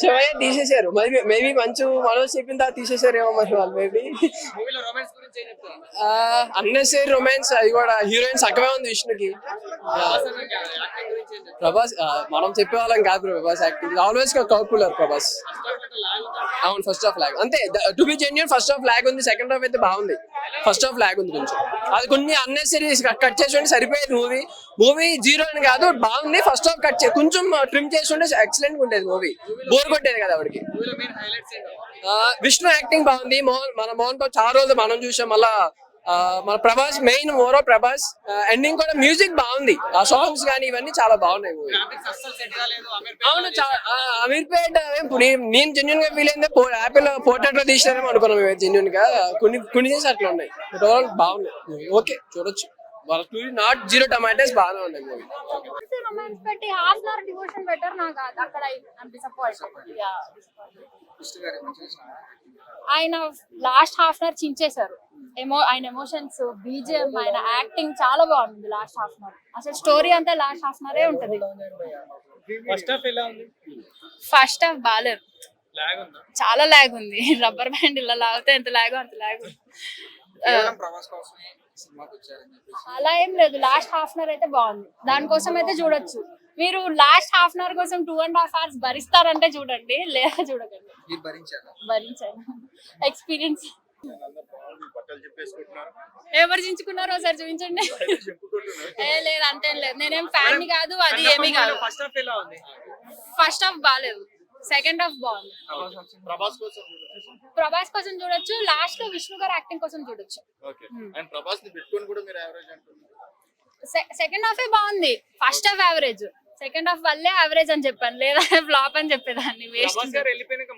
శివయ్య తీసేశారు. మరి మేబీ మంచు మనోజ్ చెప్పిన తర్వాత తీసేశారేమో మరి వాళ్ళు మేబీ. అన్నెసరీ రొమాన్స్ అది కూడా హీరోయిన్ సక్కమే ఉంది విష్ణుకి. ప్రభాస్ మనం చెప్పేవాళ్ళం కాదు Prabhas acting. Always popular Prabhas. అవును ఫస్ట్ హాఫ్ లాగ్ అంతే to be genuine first half lag ఉంది సెకండ్ హాఫ్ అయితే బాగుంది. ఫస్ట్ హాఫ్ లాగ్ ఉంది కొంచెం. అది కొన్ని అన్నెసరీ కట్ చేసి సరిపోయేది మూవీ మూవీ జీరో అని కాదు బాగుంది. ఫస్ట్ హాఫ్ కట్ చేసి కొంచెం ట్రిమ్ చేసి ఉంటే ఎక్సలెంట్ ఉండేది మూవీ బోర్ కొట్టేది కదా ఆవిడకి. విష్ణు యాక్టింగ్ బాగుంది. మోహన్ మన మోహన్ బాబు చాలా రోజులు మనం చూసాం. మళ్ళా మన ప్రభాస్ మెయిన్ మోరో ప్రభాస్. ఎండింగ్ కూడా మ్యూజిక్ బాగుంది. ఆ సాంగ్స్ కానీ ఇవన్నీ చాలా బాగున్నాయి మూవీ. గ్రాఫిక్స్ అస్సలు సెట్ కాలేదు అమీర్ అవును అమీర్పేట నేను జెన్యున్గా ఫీల్ అయిందే యాపిల్ పోర్ట్రేట్లో తీసినారేమో అనుకున్నాం జెన్యున్గా. కొన్ని కొన్ని చేసి అట్లా ఉన్నాయి. బట్ ఓవరాల్ బాగున్నాయి. ఓకే చూడొచ్చు. వాళ్ళ నాట్ జీరో టమాటోస్ బాగానే ఉన్నాయి మూవీ. రొమాన్స్ పెట్టి half an hour devotion better నాకు అక్కడ గారి మంచి ఆయన లాస్ట్ హాఫ్ అన్ అవర్ చించేశారు. ఎమో ఆయన ఎమోషన్స్ బీజిఎం ఆయన యాక్టింగ్ చాలా బాగుంది లాస్ట్ హాఫ్ అన్ అవర్. అసలు స్టోరీ అంతా లాస్ట్ హాఫ్ అన్ అవరే ఉంటది. ఫస్ట్ హాఫ్ ఎలా ఉంది? ఫస్ట్ హాఫ్ బాగాలేదు చాలా లాగ్ ఉంది. రబ్బర్ బ్యాండ్ ఇలా లాగితే ఎంత లాగో అంత లాగ్ అలా ఏం లేదు. లాస్ట్ హాఫ్ అన్ అవర్ అయితే బాగుంది. దానికోసం అయితే చూడొచ్చు. మీరు లాస్ట్ హాఫ్ అన్ అవర్ కోసం టూ అండ్ హాఫ్ అవర్స్ భరిస్తారంటే చూడండి లేదా చూడకండి. భరించాను. ఎక్స్పీరియన్స్ ఎవరు చించుకున్నారో ఒకసారి చూపించండి. ఏ లేదు అంతేం లేదు. నేనేం ఫ్యాన్ కాదు అది ఏమీ కాదు. ఫస్ట్ హాఫ్ ఎలా ఉంది? ఫస్ట్ హాఫ్ బాగాలేదు సెకండ్ హాఫ్ బాగుంది. ప్రభాస్ కోసం ప్రభాస్ కోసం చూడొచ్చు. లాస్ట్లో విష్ణు గారు యాక్టింగ్ కోసం చూడొచ్చు. ఓకే. అండ్ ప్రభాస్ని పెట్టుకొని కూడా మీరు యావరేజ్ అంటున్నారు. సెకండ్ హాఫ్ బాగుంది. First half average second half వల్లే యావరేజ్ అని చెప్పాను లేదా ఫ్లాప్ అని చెప్పేదాన్ని వేస్ట్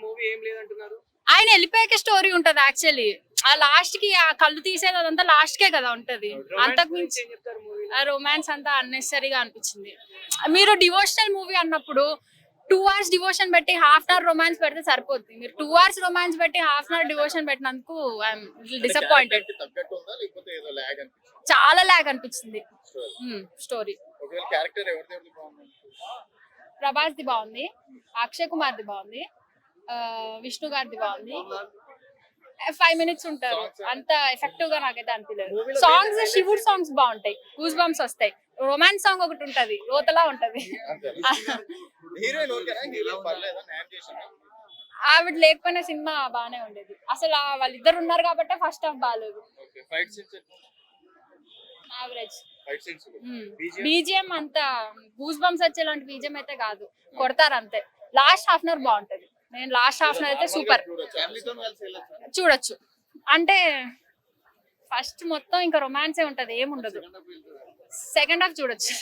మూవీ ఏం లేదంటున్నారు? ఆయన వెళ్ళిపోయాక స్టోరీ ఉంటది యాక్చువల్లీ ఆ లాస్ట్కి ఆ కళ్ళు తీసేది అదంతా లాస్ట్ కే కదా ఉంటది. అంతకు మించి ఏం చెప్తారు మూవీ ఆ రొమాన్స్ అంతా అన్నెసరీగా అనిపించింది. మీరు డివోషనల్ మూవీ అన్నప్పుడు టూ అవర్స్ డివోషన్ పెట్టి హాఫ్ అన్ అవర్ రొమాన్స్ పెడితే సరిపోద్ది. మీరు టూ అవర్స్ రొమాన్స్ పెట్టి హాఫ్ అన్ అవర్ డివోషన్ పెట్టినందుకు ఐఎమ్ డిసప్పాయింటెడ్ చాలా లాగ్ అనిపించింది. స్టోరీ ఒకవేళ క్యారెక్టర్ ఎవరిది ఎవరిది బాగుంది? ప్రభాస్ ది బాగుంది అక్షయ్ కుమార్ ది బాగుంది విష్ణు గారిది బాగుంది. ఫైవ్ మినిట్స్ ఉంటారు. అంత ఎఫెక్టివ్గా నాకైతే అనిపించలేదు సాంగ్స్ శివుడు సాంగ్స్ బాగుంటాయి. గూస్ బంప్స్ వస్తాయి. రొమాన్స్ సాంగ్ ఒకటి ఉంటది. రోతలా ఉంటది. ఆవిడ లేకపోయినా సినిమా బాగానే ఉండేది. అసలు వాళ్ళిద్దరు ఉన్నారు కాబట్టి ఫస్ట్ హాఫ్ బాగాలేదు. యావరేజ్ బీజిఎం అంత గూస్ బంప్స్ వచ్చేలాంటి బీజిఎం అయితే కాదు. కొడతారు అంతే. లాస్ట్ హాఫ్ అన్ అవర్ బాగుంటది. నేను లాస్ట్ హాఫ్ అన్ అవర్ అయితే సూపర్ చూడొచ్చు. అంటే ఫస్ట్ మొత్తం ఇంకా రొమాన్సే ఉంటది ఏముండదు సెకండ్ హాఫ్ చూడొచ్చు.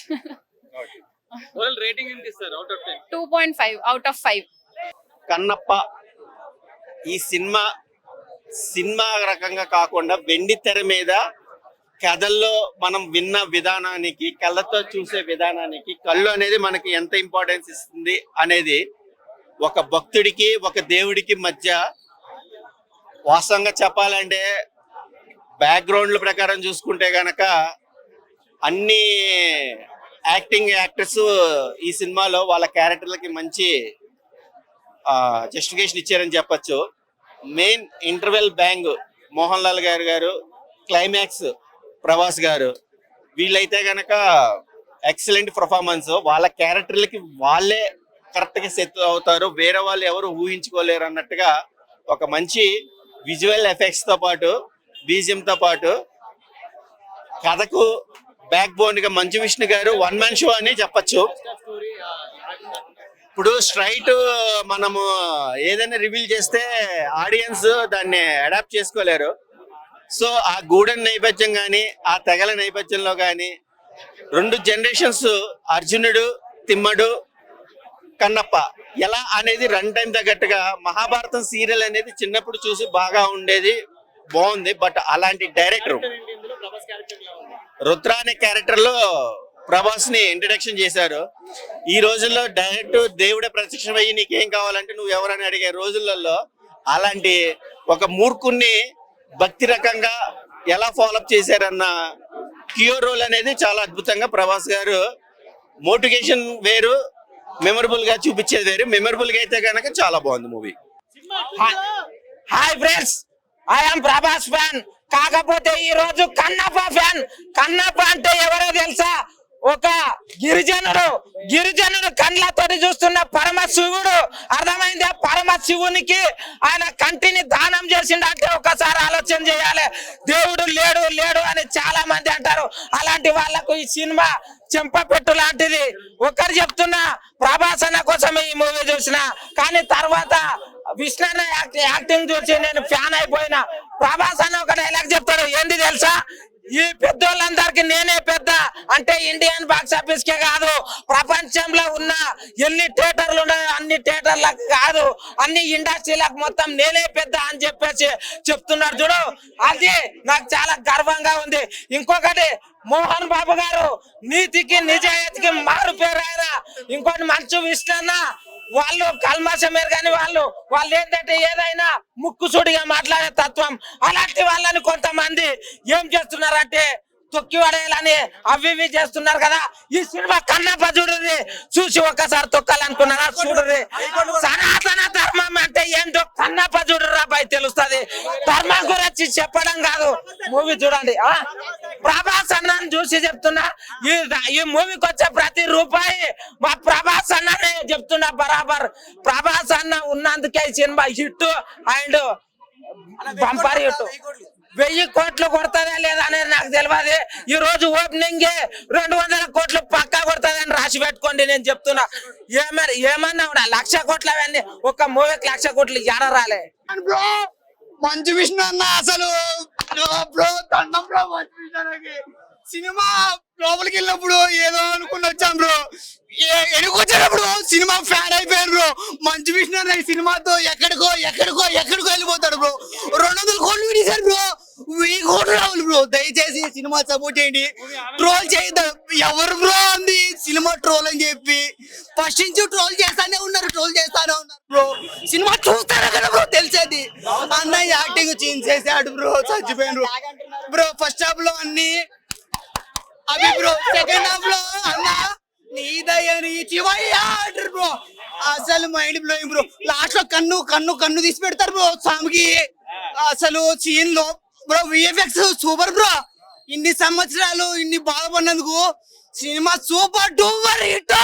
ఓకే ఓవరాల్ రేటింగ్ ఎంత ఇస్తారు out of ten two point five out of five Kannappa ఈ సినిమా సినిమా రకంగా కాకుండా వెండి తెర మీద కథల్లో మనం విన్న విధానానికి కళ్ళతో చూసే విధానానికి కళ్ళు అనేది మనకి ఎంత ఇంపార్టెన్స్ ఇస్తుంది అనేది ఒక భక్తుడికి ఒక దేవుడికి మధ్య వాస్తవంగా చెప్పాలంటే బ్యాక్గ్రౌండ్ల ప్రకారం చూసుకుంటే గనక అన్ని యాక్టింగ్ యాక్టర్స్ ఈ సినిమాలో వాళ్ళ క్యారెక్టర్లకి మంచి జస్టిఫికేషన్ ఇచ్చారని చెప్పొచ్చు. Main interval bang Mohan Lal గారు గారు క్లైమాక్స్ ప్రభాస్ గారు. వీళ్ళైతే గనక ఎక్సలెంట్ పర్ఫార్మెన్స్. వాళ్ళ క్యారెక్టర్లకి వాళ్ళే కరెక్ట్గా సెట్ అవుతారు. వేరే వాళ్ళు ఎవరు ఊహించుకోలేరు అన్నట్టుగా ఒక మంచి విజువల్ ఎఫెక్ట్స్తో పాటు బీజియంతో పాటు కథకు బ్యాక్ బోన్గా మంచు విష్ణు గారు వన్ మ్యాన్ షో అని చెప్పొచ్చు. ఇప్పుడు స్ట్రైట్ మనము ఏదైనా రివీల్ చేస్తే ఆడియన్స్ దాన్ని అడాప్ట్ చేసుకోలేరు. సో ఆ గూడెన్ నేపథ్యం కానీ ఆ తెగల నేపథ్యంలో కానీ రెండు జనరేషన్స్ అర్జునుడు తిమ్మడు కన్నప్ప ఎలా అనేది రన్ టైం తగ్గట్టుగా మహాభారతం సీరియల్ అనేది చిన్నప్పుడు చూసి బాగా ఉండేది బాగుంది. బట్ అలాంటి డైరెక్టర్ రుద్ర అనే క్యారెక్టర్లో ప్రభాస్ని ఇంట్రడక్షన్ చేశారు. ఈ రోజుల్లో డైరెక్ట్ దేవుడే ప్రత్యక్షమయ్యి నీకేం కావాలంటే నువ్వు ఎవరని అడిగే రోజులలో అలాంటి ఒక మూర్ఖుణ్ణి భక్తి రకంగా ఎలా ఫాలోఅప్ చేశారన్న క్యూర్ రోల్ అనేది చాలా అద్భుతంగా ప్రభాస్ గారు మోటివేషన్ వేరు మెమరబుల్గా చూపించేది వేరు. మెమరబుల్గా అయితే కనుక చాలా బాగుంది movie. Hi friends I'm Prabhas fan కాకపోతే ఈ రోజు కన్నప్ప ఫ్యాన్ కన్నప్ప అంటే ఎవరో తెలుసా? ఒక గిరిజనుడు గిరిజనుడు కండ్లతోటి చూస్తున్న పరమ శివుడు అర్థమైందా? పరమ శివునికి ఆయన కంటిని దానం చేసిండు అంటే ఒకసారి ఆలోచన చేయాలి. దేవుడు లేడు లేడు అని చాలా మంది అంటారు. అలాంటి వాళ్ళకు ఈ సినిమా చెంపపెట్టు లాంటిది. ఒకరు చెప్తున్నా ప్రభాసన కోసమే ఈ మూవీ చూసిన. కానీ తర్వాత విష్ణు యాక్టింగ్ చూసి నేను ఫ్యాన్ అయిపోయినా. ప్రభాస్ అన్న ఒక డైలాగ్ చెప్తాడు. ఏంది తెలుసా? ఈ పెద్దోళ్ళందరికి నేనే పెద్ద అంటే ఇండియన్ బాక్స్ ఆఫీస్ కే కాదు ప్రపంచంలో ఉన్న ఎన్ని థియేటర్లు ఉన్నాయో అన్ని థియేటర్లకు కాదు అన్ని ఇండస్ట్రీలకు మొత్తం నేనే పెద్ద అని చెప్పేసి చెప్తున్నారు చూడు. అది నాకు చాలా గర్వంగా ఉంది. ఇంకొకటి మోహన్ బాబు గారు నీతికి నిజాయితీకి మారు పేరు ఆయన. ఇంకోటి మంచు విష్ణన్న వాళ్ళు కల్మాసమేరు కానీ వాళ్ళు. వాళ్ళు ఏంటంటే ఏదైనా ముక్కుసూడిగా మాట్లాడే తత్వం. అలాంటి వాళ్ళని కొంతమంది ఏం చేస్తున్నారంటే తొక్కి పడేయాలని అవి ఇవి చేస్తున్నారు కదా. ఈ సినిమా కన్నప్ప చూడుది చూసి ఒక్కసారి తొక్కాలనుకున్నారా? చూడుది సనాతన ధర్మం అంటే ఏంటో కన్నప్ప చూడరా పై తెలుస్తుంది. ధర్మం గురించి చెప్పడం కాదు. మూవీ చూడండి. ఆ? ప్రభాస్ అన్నని చూసి చెప్తున్నా. ఈ ఈ మూవీకి వచ్చే ప్రతి రూపాయి మా ప్రభాస్ అన్ననే చెప్తున్నా బరాబర్. ప్రభాస్ అన్న ఉన్నందుకే ఈ సినిమా హిట్ అండ్ బంపర్ హిట్. వెయ్యి కోట్లు కొడతాదా లేదా అనేది నాకు తెలియదు ఈ రోజు ఓపెనింగ్ రెండు వందల కోట్లు పక్కా కొడతాదని రాసి పెట్టుకోండి నేను చెప్తున్నా. ఏమన్నా ఏమన్నా కూడా లక్ష కోట్లు అవన్నీ ఒక మూవీకి లక్ష కోట్లు ఎడ రాలే మంచి విషయం విష్ణు అన్న అసలు. సినిమా లోపలికి వెళ్ళినప్పుడు ఏదో అనుకుని వచ్చాం బ్రో ఎనుకొచ్చినప్పుడు సినిమా ఫ్యాన్ అయిపోయారు బ్రో మంచి విష్ణు అన్న ఈ సినిమాతో ఎక్కడికో ఎక్కడికో ఎక్కడికో వెళ్ళిపోతాడు బ్రో రెండు వందల కోట్లు విడిచారు బ్రో వెయ్యి బ్రో దయచేసి సినిమా సపోర్ట్ చేయండి. ట్రోల్ చేయద్దు. ఎవరు బ్రో అంది? సినిమా ట్రోల్ అని చెప్పి. ఫస్ట్ నుంచి ట్రోల్ చేస్తానే ఉన్నారు ట్రోల్ చేస్తానే ఉన్నారు బ్రో. సినిమా చూస్తారా కదా బ్రో తెలిసేది. అన్న యాక్టింగ్ చేంజ్ చేసాడు బ్రో చచ్చిపోయాడు బ్రో ఫస్ట్ హాఫ్లో అన్ని అవి బ్రో సెకండ్ హాఫ్లో అన్న బ్రో. అసలు మైండ్ బ్లోయింగ్ బ్రో. లాస్ట్లో కన్ను కన్ను కన్ను తీసి పెడతారు బ్రో సామికి. అసలు సీన్లో బ్రో విఎఫ్ఎక్స్ సూపర్ బ్రో ఇన్ని సంవత్సరాలు ఇన్ని బాధపడినందుకు సినిమా సూపర్ డూపర్ హిట్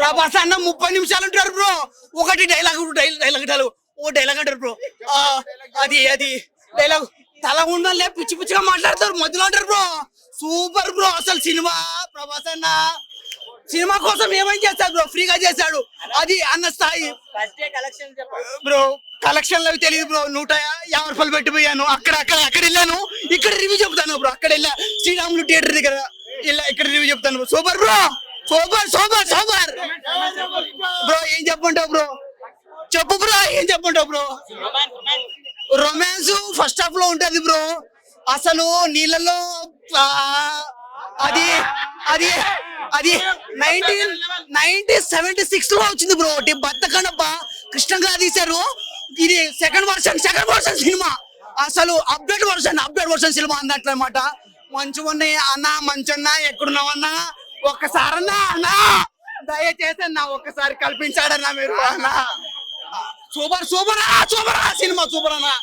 ప్రభాస్ అన్న ముప్పై నిమిషాలు ఉంటారు బ్రో ఒకటి డైలాగ్ డైలాగ్ డైలాగ్ ఓ డైలాగ్ అంటారు బ్రో అది అది. డైలాగ్ తల ఉండాలే పిచ్చి పిచ్చిగా మాట్లాడతారు మధ్యలో అంటారు బ్రో సూపర్ బ్రో అసలు సినిమా ప్రభాస్ అన్న. సినిమా కోసం ఏమని చేస్తాడు బ్రో? ఫ్రీగా చేశాడు. అది అన్న స్థాయి. బ్రో కలెక్షన్ అవి తెలియదు బ్రో. నూట యాభై రూపాయలు పెట్టిపోయాను అక్కడ అక్కడ అక్కడ వెళ్ళాను. ఇక్కడ రివ్యూ చెప్తాను బ్రో. అక్కడ వెళ్ళా. శ్రీరాములు థియేటర్ దగ్గర ఇలా ఇక్కడ రివ్యూ చెప్తాను bro. Super bro. Super super super. Bro ఏం చెప్పంటావు బ్రో? చెప్పు బ్రో ఏం చెప్పంటావు బ్రో? రొమాన్స్ ఫస్ట్ హాఫ్లో ఉంటది బ్రో. అసలు నీళ్ళలో అది అది అది నైన్టీన్ నైన్టీన్ సెవెంటీ సిక్స్లో వచ్చింది బ్రో ఒకటి బత్తకనప్ప కృష్ణగా తీశారు. ఇది సెకండ్ వర్షన్ సెకండ్ వర్షన్ సినిమా. అసలు అప్డేట్ వర్షన్ అప్డేట్ వర్షన్ సినిమా అన్నట్లు అనమాట మంచిగా ఉన్నాయి అన్న మంచన్న ఎక్కడున్నావన్నా ఒక్కసారన్నా అన్నా. దయచేసి అన్న ఒక్కసారి కల్పించాడన్నా మీరు అన్నా. సూపర్ సూపర్ సూపర్ సినిమా సూపర్ అన్నా.